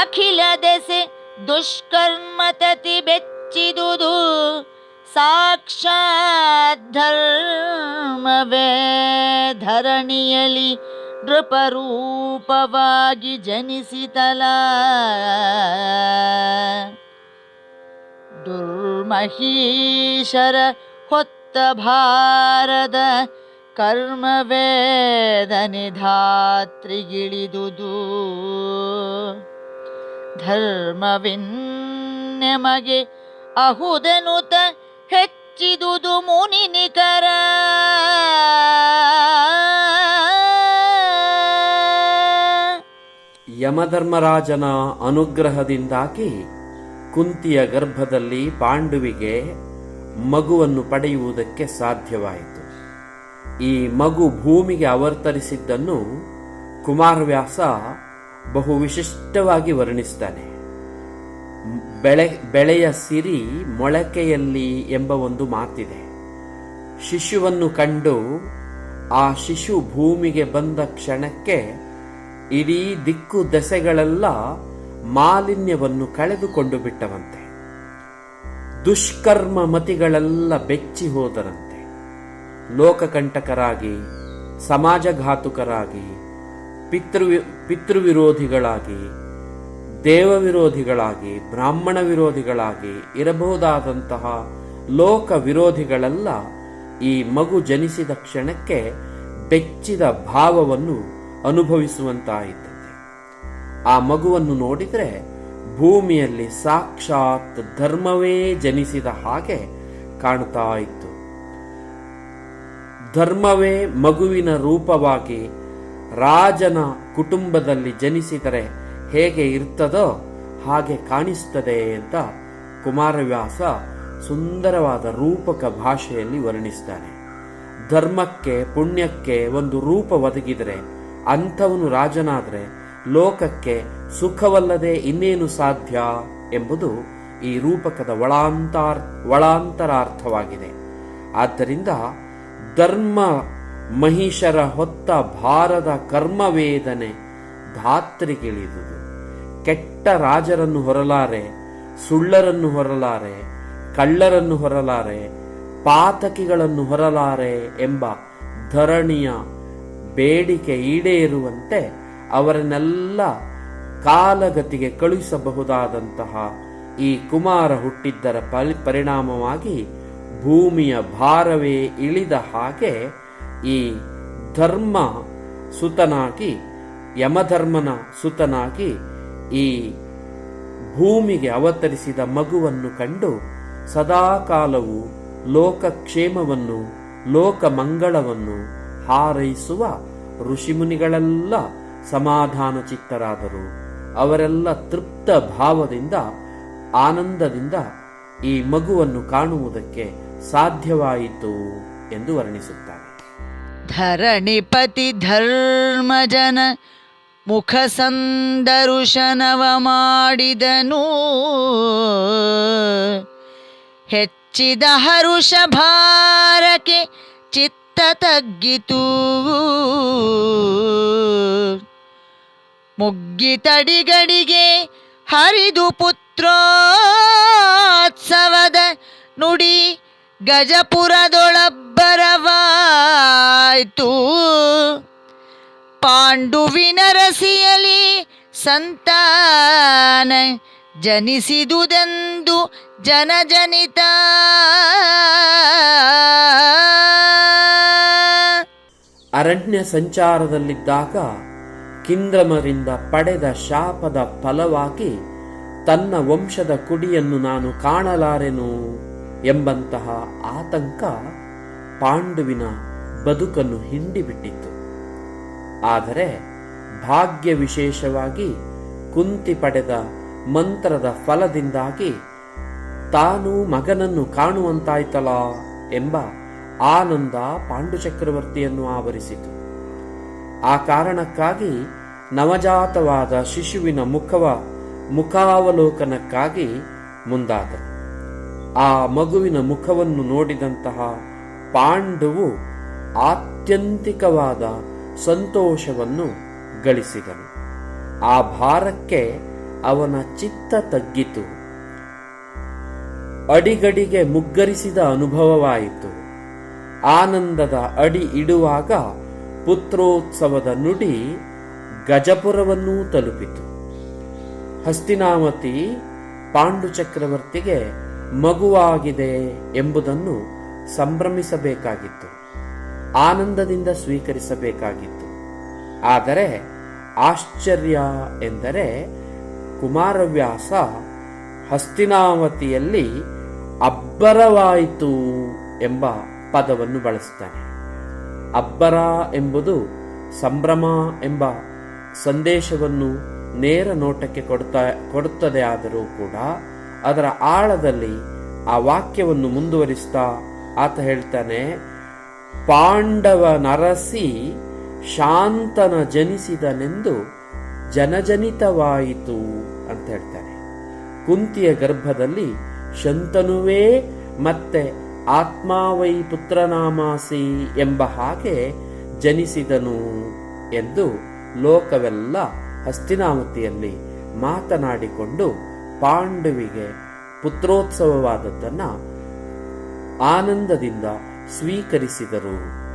ಅಖಿಲ ದೆಸೆ ದುಷ್ಕರ್ಮ ತತಿ ಬೆಚ್ಚಿದುದು ಸಾಕ್ಷಾತ್ ಧರ್ಮವೇ. ಧರಣಿಯಲಿ ನೃಪರೂಪವಾಗಿ ಜನಿಸಿತಲ. ದುರ್ಮಹೀಶರ ಹೊತ್ತ ಭಾರದ ಕರ್ಮವೇದ ನಿಧಾತ್ರಿಗಿಳಿದುದು ಧರ್ಮವಿನ್ನೆಮಗೆ ಅಹುದನುತ ಹೆಚ್ಚಿದುದು ಮುನಿ ನಿಖರ ಯಮಧರ್ಮರಾಜನ ಅನುಗ್ರಹದಿಂದಾಗಿ ಕುಂತಿಯ ಗರ್ಭದಲ್ಲಿ ಪಾಂಡುವಿಗೆ ಮಗುವನ್ನು ಪಡೆಯುವುದಕ್ಕೆ ಸಾಧ್ಯವಾಯಿತು. ಈ ಮಗು ಭೂಮಿಗೆ ಅವರ್ತರಿಸಿದ್ದನ್ನು ಕುಮಾರವ್ಯಾಸ ಬಹು ವಿಶಿಷ್ಟವಾಗಿ ವರ್ಣಿಸ್ತಾನೆ ಬೆಳೆ, ಬೆಳೆಯ ಸಿರಿ ಮೊಳಕೆಯಲ್ಲಿ ಎಂಬ ಒಂದು ಮಾತಿದೆ. ಶಿಶುವನ್ನು ಕಂಡು ಆ ಶಿಶು ಭೂಮಿಗೆ ಬಂದ ಕ್ಷಣಕ್ಕೆ ಇಡೀ ದಿಕ್ಕು ದೆಸೆಗಳೆಲ್ಲ ಮಾಲಿನ್ಯವನ್ನು ಕಳೆದುಕೊಂಡು ಬಿಟ್ಟವಂತೆ. ದುಷ್ಕರ್ಮ ಮತಿಗಳೆಲ್ಲ ಬೆಚ್ಚಿ ಹೋದರಂತೆ. ಲೋಕಕಂಟಕರಾಗಿ, ಸಮಾಜಘಾತುಕರಾಗಿ ಪಿತೃ ಪಿತೃವಿರೋಧಿಗಳಾಗಿ ದೇವ ವಿರೋಧಿಗಳಾಗಿ ಬ್ರಾಹ್ಮಣ ವಿರೋಧಿಗಳಾಗಿ ಇರಬಹುದಾದಂತಹ ಲೋಕ ವಿರೋಧಿಗಳೆಲ್ಲ ಈ ಮಗು ಜನಿಸಿದ ಕ್ಷಣಕ್ಕೆ ಬೆಚ್ಚಿದ ಭಾವವನ್ನು ಅನುಭವಿಸುವಂತಾಯಿತಂತೆ. ಆ ಮಗುವನ್ನು ನೋಡಿದರೆ ಭೂಮಿಯಲ್ಲಿ ಸಾಕ್ಷಾತ್ ಧರ್ಮವೇ ಜನಿಸಿದ ಹಾಗೆ ಕಾಣ್ತಾ ಇತ್ತು. ಧರ್ಮವೇ ಮಗುವಿನ ರೂಪವಾಗಿ ರಾಜನ ಕುಟುಂಬದಲ್ಲಿ ಜನಿಸಿದರೆ ಹೇಗೆ ಇರ್ತದೋ ಹಾಗೆ ಕಾಣಿಸ್ತದೆ ಅಂತ ಕುಮಾರವ್ಯಾಸ ಸುಂದರವಾದ ರೂಪಕ ಭಾಷೆಯಲ್ಲಿ ವರ್ಣಿಸ್ತಾನೆ. ಧರ್ಮಕ್ಕೆ, ಪುಣ್ಯಕ್ಕೆ ಒಂದು ರೂಪ ಒದಗಿದರೆ ಅಂಥವನು ರಾಜನಾದರೆ ಲೋಕಕ್ಕೆ ಸುಖವಲ್ಲದೆ ಇನ್ನೇನು ಸಾಧ್ಯ ಎಂಬುದು ಈ ರೂಪಕದ ಒಳಾಂತಾರ್, ಒಳಾಂತರಾರ್ಥವಾಗಿದೆ. ಆದ್ದರಿಂದ ಧರ್ಮ ಮಹಿಷರ ಹೊತ್ತ ಭಾರದ ಕರ್ಮವೇದನೆ ಧಾತ್ರಿಗಿಳಿದುದು. ಕೆಟ್ಟ ರಾಜರನ್ನು ಹೊರಲಾರೆ, ಸುಳ್ಳರನ್ನು ಹೊರಲಾರೆ, ಕಳ್ಳರನ್ನು ಹೊರಲಾರೆ, ಪಾತಕಿಗಳನ್ನು ಹೊರಲಾರೆ ಎಂಬ ಧರಣಿಯ ಬೇಡಿಕೆ ಈಡೇರುವಂತೆ ಅವರನ್ನೆಲ್ಲ ಕಾಲಗತಿಗೆ ಕಳುಹಿಸಬಹುದಾದಂತಹ ಈ ಕುಮಾರ ಹುಟ್ಟಿದ್ದರ ಪರಿಣಾಮವಾಗಿ ಭೂಮಿಯ ಭಾರವೇ ಇಳಿದ ಹಾಗೆ ಈ ಧರ್ಮ ಸುತನಾಗಿ, ಯಮಧರ್ಮನ ಸುತನಾಗಿ ಈ ಭೂಮಿಗೆ ಅವತರಿಸಿದ ಮಗುವನ್ನು ಕಂಡು ಸದಾಕಾಲವು ಲೋಕಕ್ಷೇಮವನ್ನು ಲೋಕ ಮಂಗಳವನ್ನು ಹಾರೈಸುವ ಋಷಿಮುನಿಗಳೆಲ್ಲ ಸಮಾಧಾನ ಚಿತ್ತರಾದರು ಅವರೆಲ್ಲ ತೃಪ್ತ ಭಾವದಿಂದ, ಆನಂದದಿಂದ ಈ ಮಗುವನ್ನು ಕಾಣುವುದಕ್ಕೆ ಸಾಧ್ಯವಾಯಿತು ಎಂದು ವರ್ಣಿಸುತ್ತಾರೆ. ಧರಣಿಪತಿ ಧರ್ಮಜನ ಮುಖ ಸಂದರುಶನವ ಮಾಡಿದನು. ಹೆಚ್ಚಿದ ಹರುಷ ಭಾರಕ್ಕೆ ಚಿತ್ತ ತಗ್ಗಿತು. ಮುಗ್ಗಿತಡಿಗಡಿಗೆ ಹರಿದು ಪುತ್ರೋತ್ಸವದ ನುಡಿ ಗಜಪುರದೊಳಬ್ಬರವಾಯ್ತು ಪಾಂಡುವಿನ ರಸಿಯಲಿ ಸಂತಾನ ಜನಿಸಿದುದೆಂದು ಜನಜನಿತ. ಅರಣ್ಯ ಸಂಚಾರದಲ್ಲಿದ್ದಾಗ ಕಿಂದ್ರಮರಿಂದ ಪಡೆದ ಶಾಪದ ಫಲವಾಗಿ ತನ್ನ ವಂಶದ ಕುಡಿಯನ್ನು ನಾನು ಕಾಣಲಾರೆನು ಎಂಬಂತಹ ಆತಂಕ ಪಾಂಡುವಿನ ಬದುಕನ್ನು ಹಿಂಡಿಬಿಟ್ಟಿತ್ತು. ಆದರೆ ಭಾಗ್ಯ ವಿಶೇಷವಾಗಿ ಕುಂತಿ ಪಡೆದ ಮಂತ್ರದ ಫಲದಿಂದಾಗಿ ತಾನು ಮಗನನ್ನು ಕಾಣುವಂತಾಯ್ತಲ್ಲ ಎಂಬ ಆನಂದ ಪಾಂಡು ಚಕ್ರವರ್ತಿಯನ್ನು ಆವರಿಸಿತು. ಆ ಕಾರಣಕ್ಕಾಗಿ ನವಜಾತವಾದ ಶಿಶುವಿನ ಮುಖವ ಮುಖಾವಲೋಕನಕ್ಕಾಗಿ ಮುಂದಾದರು. ಆ ಮಗುವಿನ ಮುಖವನ್ನು ನೋಡಿದಂತಹ ಪಾಂಡುವು ಆತ್ಯಂತಿಕವಾದ ಸಂತೋಷವನ್ನು ಗಳಿಸಿದನು. ಆ ಭಾರಕ್ಕೆ ಅವನ ಚಿತ್ತ ತಗ್ಗಿತು. ಅಡಿಗಡಿಗೆ ಮುಗ್ಗರಿಸಿದ ಅನುಭವವಾಯಿತು. ಆನಂದದ ಅಡಿ ಇಡುವಾಗ ಪುತ್ರೋತ್ಸವದ ನುಡಿ ಗಜಪುರವನ್ನೂ ತಲುಪಿತು. ಹಸ್ತಿನಾವತಿ ಪಾಂಡು ಚಕ್ರವರ್ತಿಗೆ ಮಗುವಾಗಿದೆ ಎಂಬುದನ್ನು ಸಂಭ್ರಮಿಸಬೇಕಾಗಿತ್ತು. ಆನಂದದಿಂದ ಸ್ವೀಕರಿಸಬೇಕಾಗಿತ್ತು. ಆದರೆ ಆಶ್ಚರ್ಯ ಎಂದರೆ ಕುಮಾರವ್ಯಾಸ ಹಸ್ತಿನಾವತಿಯಲ್ಲಿ ಅಬ್ಬರವಾಯಿತು ಎಂಬ ಪದವನ್ನು ಬಳಸುತ್ತಾನೆ. ಅಬ್ಬರ ಎಂಬುದು ಸಂಭ್ರಮ ಎಂಬ ಸಂದೇಶವನ್ನು ನೇರ ನೋಟಕ್ಕೆ ಕೊಡ್ತಾ, ಕೊಡುತ್ತದೆ ಆದರೂ ಕೂಡ ಅದರ ಆಳದಲ್ಲಿ ಆ ವಾಕ್ಯವನ್ನು ಮುಂದುವರಿಸ್ತಾ ಆತ ಹೇಳ್ತಾನೆ ಪಾಂಡವ ನರಸಿ ಶಾಂತನ ಜನಿಸಿದನೆಂದು ಜನಜನಿತವಾಯಿತು ಅಂತ ಹೇಳ್ತಾರೆ. ಕುಂತಿಯ ಗರ್ಭದಲ್ಲಿ ಶಂತನುವೇ ಮತ್ತೆ ಆತ್ಮಾವೈ ಪುತ್ರನಾಮಾಸಿ ಎಂಬ ಹಾಗೆ ಜನಿಸಿದನು ಎಂದು ಲೋಕವೆಲ್ಲ ಹಸ್ತಿನಾವತಿಯಲ್ಲಿ ಮಾತನಾಡಿಕೊಂಡು ಪಾಂಡವಿಗೆ ಪುತ್ರೋತ್ಸವವಾದದ್ದನ್ನ ಆನಂದದಿಂದ ಸ್ವೀಕರಿಸಿದರು.